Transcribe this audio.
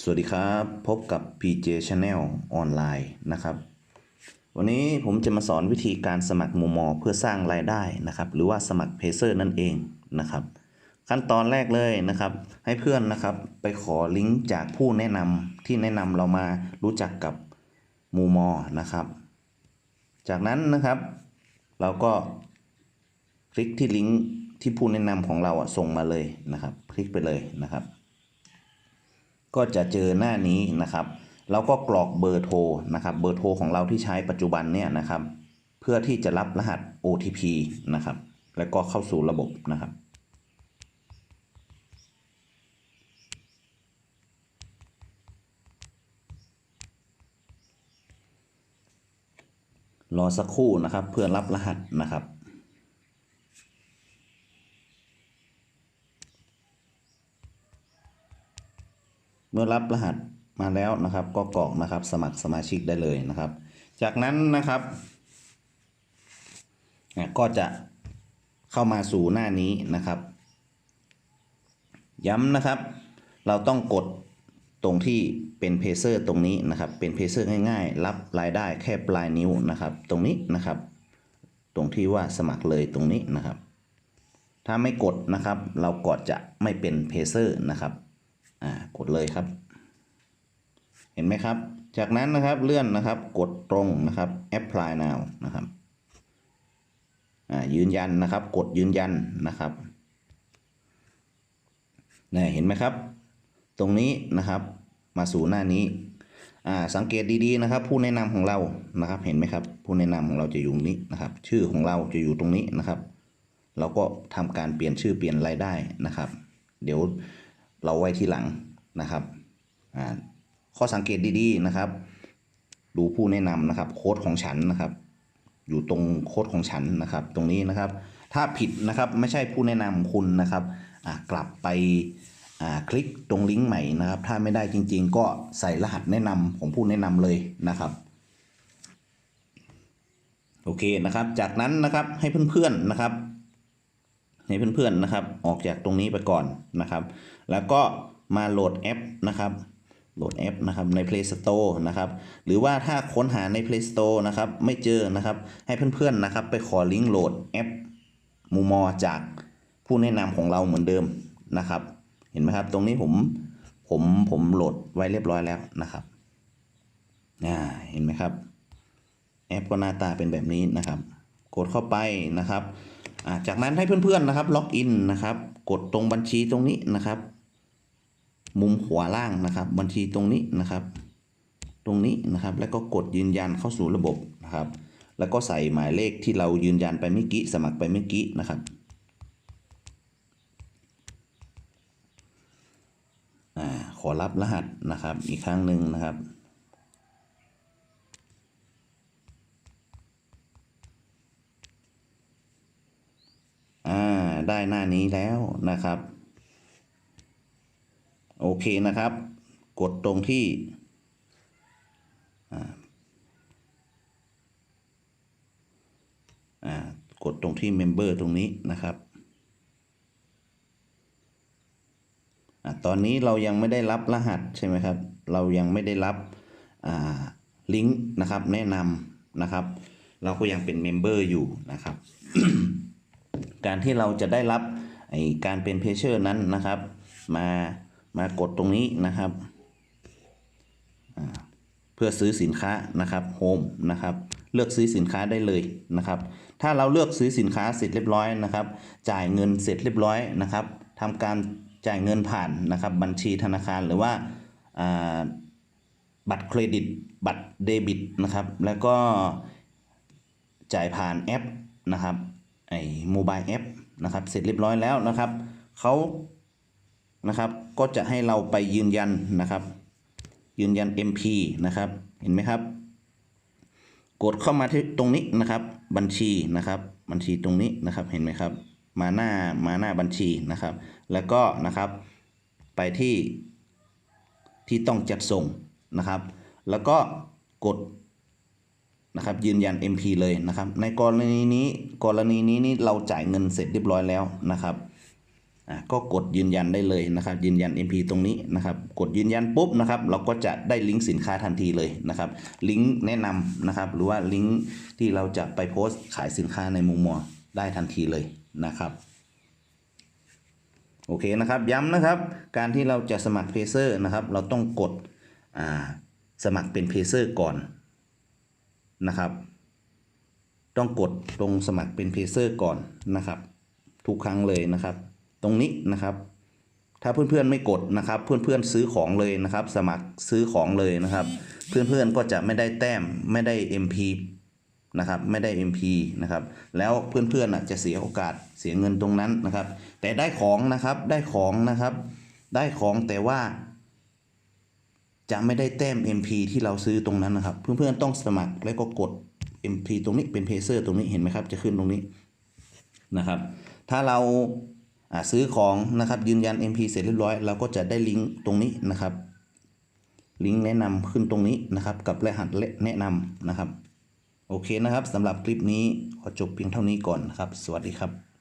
สวัสดีครับ พบกับ PJ Channel ออนไลน์นะครับ วันนี้ผมจะมาสอนวิธีการสมัครมูมอเพื่อสร้างรายได้นะครับ หรือว่าสมัครเพเซอร์นั่นเองนะครับ ขั้นตอนแรกเลยนะครับ ให้เพื่อนนะครับไปขอลิงก์จากผู้แนะนำที่แนะนำเรามารู้จักกับมูมอนะครับ จากนั้นนะครับ เราก็คลิกที่ลิงก์ที่ผู้แนะนำของเราส่งมาเลยนะครับ คลิกไปเลยนะครับ ก็จะเจอหน้านี้นะครับแล้วก็กรอกเบอร์โทรนะครับเบอร์โทรของเราที่ใช้ปัจจุบันเนี่ยนะครับ เพื่อที่จะรับรหัส OTP นะครับ แล้วก็เข้าสู่ระบบนะครับ รอสักครู่นะครับเพื่อรับรหัสนะครับ เมื่อรับรหัสมาแล้วนะครับ ก็กรอกนะครับ สมัครสมาชิกได้เลยนะครับ จากนั้นนะครับก็จะเข้ามาสู่หน้านี้นะครับ ย้ำนะครับ เราต้องกดตรงที่เป็นเพเซอร์ตรงนี้นะครับ เป็นเพเซอร์ง่ายๆ รับรายได้แค่ปลายนิ้วนะครับ ตรงนี้นะครับ ตรงที่ว่าสมัครเลยตรงนี้นะครับ ถ้าไม่กดนะครับ เราก็จะไม่เป็นเพเซอร์นะครับ อ่ากดเลยครับ เห็นไหมครับ จากนั้นนะครับเลื่อนนะครับ กดตรงนะครับ apply now นะครับอ่ายืนยันนะครับ กดยืนยันนะครับนี่เห็นไหมครับ ตรงนี้นะครับ มาสู่หน้านี้อ่าสังเกตดีๆนะครับ ผู้แนะนำของเรานะครับ เห็นไหมครับ ผู้แนะนำของเราจะอยู่ตรงนี้นะครับ ชื่อของเราจะอยู่ตรงนี้นะครับ เราก็ทำการเปลี่ยนชื่อเปลี่ยนรายได้นะครับ เดี๋ยว เราไว้ทีหลังนะครับข้อสังเกตดีๆนะครับ ดูผู้แนะนำนะครับโค้ดของฉันนะครับ อยู่ตรงโค้ดของฉันนะครับ ตรงนี้นะครับ ถ้าผิดนะครับไม่ใช่ผู้แนะนำคุณนะครับกลับไปคลิกตรงลิงก์ใหม่นะครับ ถ้าไม่ได้จริง ๆ ก็ใส่รหัสแนะนำของผู้แนะนำเลยนะครับโอเคนะครับ จากนั้นนะครับให้เพื่อนๆนะครับ ให้เพื่อนๆนะครับ ออกจากตรงนี้ไปก่อนนะครับ แล้วก็มาโหลดแอปนะครับ โหลดแอปนะครับใน Play Store นะครับ หรือว่าถ้าค้นหาใน Play Store นะครับ ไม่เจอนะครับ ให้เพื่อนๆนะครับ ไปขอลิงก์โหลดแอปมูมอจากผู้แนะนำของเราเหมือนเดิมนะครับ เห็นไหมครับ ตรงนี้ผมผมผมโหลดไว้เรียบร้อยแล้วนะครับอ่าเห็นไหมครับ แอปก็หน้าตาเป็นแบบนี้นะครับ กดเข้าไปนะครับจากนั้นให้เพื่อนๆนะครับล็อกอินนะครับ กดตรงบัญชีตรงนี้นะครับ มุมขวาล่างนะครับ บัญชีตรงนี้นะครับ ตรงนี้นะครับ แล้วก็กดยืนยันเข้าสู่ระบบนะครับ แล้วก็ใส่หมายเลขที่เรายืนยันไปเมื่อกี้สมัครไปเมื่อกี้นะครับอ่าขอรับรหัสนะครับ อีกครั้งหนึ่งนะครับอ่าได้หน้านี้แล้วนะครับ โอเคนะครับ กดตรงที่อ่ากดตรงที่ Member ตรงนี้นะครับอ่าตอนนี้เรายังไม่ได้รับรหัสใช่ไหมครับ เรายังไม่ได้รับอ่าลิงก์นะครับแนะนำนะครับ เราก็ยังเป็นเมมเบอร์อยู่นะครับ การที่เราจะได้รับไอการเป็นเพเชอร์นั้นนะครับ มา มากดตรงนี้นะครับ เพื่อซื้อสินค้านะครับโฮมนะครับเลือกซื้อสินค้าได้เลยนะครับ ถ้าเราเลือกซื้อสินค้าเสร็จเรียบร้อยนะครับ จ่ายเงินเสร็จเรียบร้อยนะครับทำการจ่ายเงินผ่านนะครับ บัญชีธนาคารหรือว่าอ่าบัตรเครดิต บัตรเดบิตนะครับ แล้วก็จ่ายผ่านแอปนะครับไอ้โมบายแอปนะครับ เสร็จเรียบร้อยแล้วนะครับเขา นะครับ ก็จะให้เราไปยืนยันนะครับ ยืนยัน MP นะครับ เห็นไหมครับ กดเข้ามาที่ตรงนี้นะครับ บัญชีนะครับ บัญชีตรงนี้นะครับ เห็นไหมครับ มาหน้ามาหน้าบัญชีนะครับ แล้วก็นะครับ ไปที่ที่ต้องจัดส่งนะครับ แล้วก็กดนะครับยืนยัน MP เลยนะครับ ในกรณีนี้กรณีนี้นี่เราจ่ายเงินเสร็จเรียบร้อยแล้วนะครับ ก็กดยืนยันได้เลยนะครับยืนยัน MP ตรงนี้นะครับกดยืนยันปุ๊บนะครับเราก็จะได้ลิงก์สินค้าทันทีเลยนะครับลิงก์แนะนำนะครับหรือว่าลิงก์ที่เราจะไปโพสต์ขายสินค้าในมุมมอได้ทันทีเลยนะครับโอเคนะครับย้ำนะครับการที่เราจะสมัครเพเซอร์นะครับเราต้องกดอ่าสมัครเป็นเพเซอร์ก่อนนะครับต้องกดตรงสมัครเป็นเพเซอร์ก่อนนะครับทุกครั้งเลยนะครับ ตรงนี้นะครับ ถ้าเพื่อนๆไม่กดนะครับ เพื่อนๆซื้อของเลยนะครับ สมัครซื้อของเลยนะครับ เพื่อนๆก็จะไม่ได้แต้มไม่ได้ MP นะครับไม่ได้ MP นะครับแล้วเพื่อนๆน่ะจะเสียโอกาสเสียเงินตรงนั้นนะครับ แต่ได้ของนะครับได้ของนะครับ ได้ของแต่ว่า จะไม่ได้แต้ม MP ที่เราซื้อตรงนั้นนะครับ เพื่อนๆต้องสมัครแล้วก็กด MP ตรงนี้เป็นเพเซอร์ตรงนี้เห็นไหมครับ จะขึ้นตรงนี้นะครับ ถ้าเรา ซื้อของนะครับยืนยัน MP เสร็จเรียบร้อยเราก็จะได้ลิงก์ตรงนี้นะครับ ลิงก์แนะนำขึ้นตรงนี้นะครับ กับรหัสแนะนำนะครับ โอเคนะครับสำหรับคลิปนี้ขอจบเพียงเท่านี้ก่อนนะครับ สวัสดีครับ